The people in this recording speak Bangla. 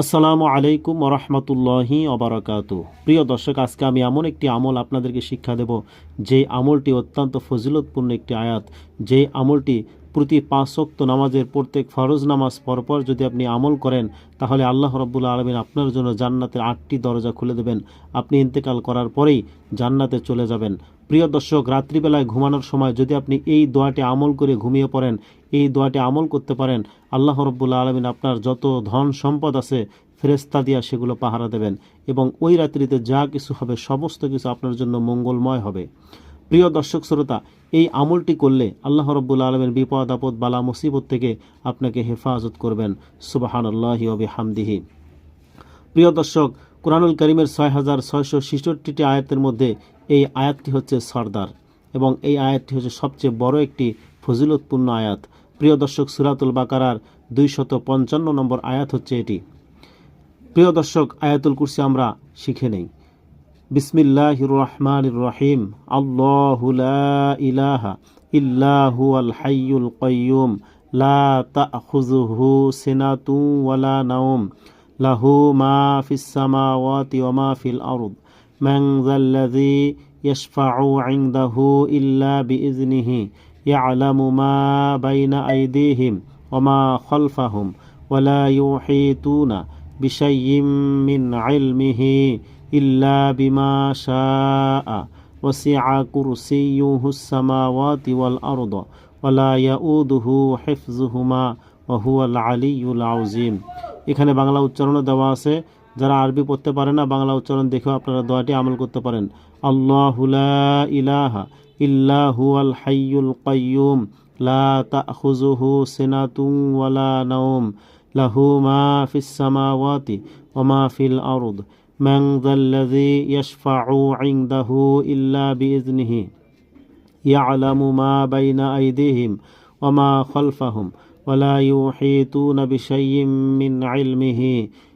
আসসালামু আলাইকুম ওরহমতুল্লাহি অবরাকাতু প্রিয় দর্শক, আজকে আমি এমন একটি আমল আপনাদেরকে শিক্ষা দেব, যে আমলটি অত্যন্ত ফজিলতপূর্ণ একটি আয়াত। যে আমলটি প্রতি পাঁচ ওয়াক্ত নামাজের প্রত্যেক ফরজ নামাজ পরপর যদি আপনি আমল করেন, তাহলে আল্লাহ রব্বুল আলমিন আপনার জন্য জান্নাতের আটটি দরজা খুলে দেবেন। আপনি ইন্তেকাল করার পরেই জান্নাতে চলে যাবেন। প্রিয় দর্শক, রাত্রিবেলায় ঘুমানোর সময় যদি আপনি এই দোয়াটি আমল করে ঘুমিয়ে পড়েন, এই দোয়াটি আমল করতে পারেন, আল্লাহ রব্বুল্লা আলমিন আপনার যত ধন সম্পদ আছে ফেরেস্তা দিয়া সেগুলো পাহারা দেবেন এবং ওই রাত্রিতে যা কিছু হবে, সমস্ত কিছু আপনার জন্য মঙ্গলময় হবে। প্রিয় দর্শক, শ্রোতা, এই আমলটি করলে আল্লাহ রব্বুল আলমের বিপদ, আপদ, বালা, মুসিবত থেকে আপনাকে হেফাজত করবেন। সুবাহান আল্লাহি ওবি হামদিহি প্রিয় দর্শক, কোরআনুল করিমের ছয় হাজার ছয়শো ছেষট্টিটি আয়াতের মধ্যে এই আয়াতটি হচ্ছে সর্দার এবং এই আয়াতটি হচ্ছে সবচেয়ে বড় একটি ফজিলতপূর্ণ আয়াত। প্রিয় দর্শক, সুরাতুল বাকারার দুইশত পঞ্চান্ন নম্বর আয়াত হচ্ছে এটি। প্রিয় দর্শক, আয়াতুল কুরসি আমরা শিখে নেই। বিসমিল্লাহ রহমান রহিম। ইলাহা ইল্লাহু আল হাইয়ুল কয়ুম লা তাখুযুহু সিনাতু ওয়ালা নাওম। লাহু মা ফিস সামাওয়াতি ওয়া মা ফিল আরদ। মান যাল্লাযী ইয়াশফা'ু 'ইনদাহু ইল্লা বিইজনিহি ইয়া'লামু মা বাইনা আইদিহিম ওয়া মা খালফাহুম ওয়া লা ইউহিতুনা বিশাইয়্যিম মিন 'ইলমিহি ইল্লা বিমা শাআ وسع كرسيه السماوات والأرض ولا يؤوده حفظهما وهو العلي العظيم এখানে বাংলা উচ্চারণও দেওয়া আছে যারা আরবি পড়তে পারে না, বাংলা উচ্চারণ দেখেও আপনারা দোয়াটি আমল করতে পারেন। আল্লাহুলা ইলাহা ইল্লাহু আল হাইয়ুল কাইয়ুম, লা তাখুজুহু সিনাতুন ওয়ালা নাওম, লাহু মা ফিস সামাওয়াতি ওয়া মা ফিল আরদ। মান যাল্লাযী ইয়াশফাউ ইনদাহু ইল্লা বিইজনিহি ইয়ালামু মা আইদিহিম ওয়া খালফাহুম, ওয়া লা ইউহীতুনা বিশাইয়্যিন মিন ইলমিহি।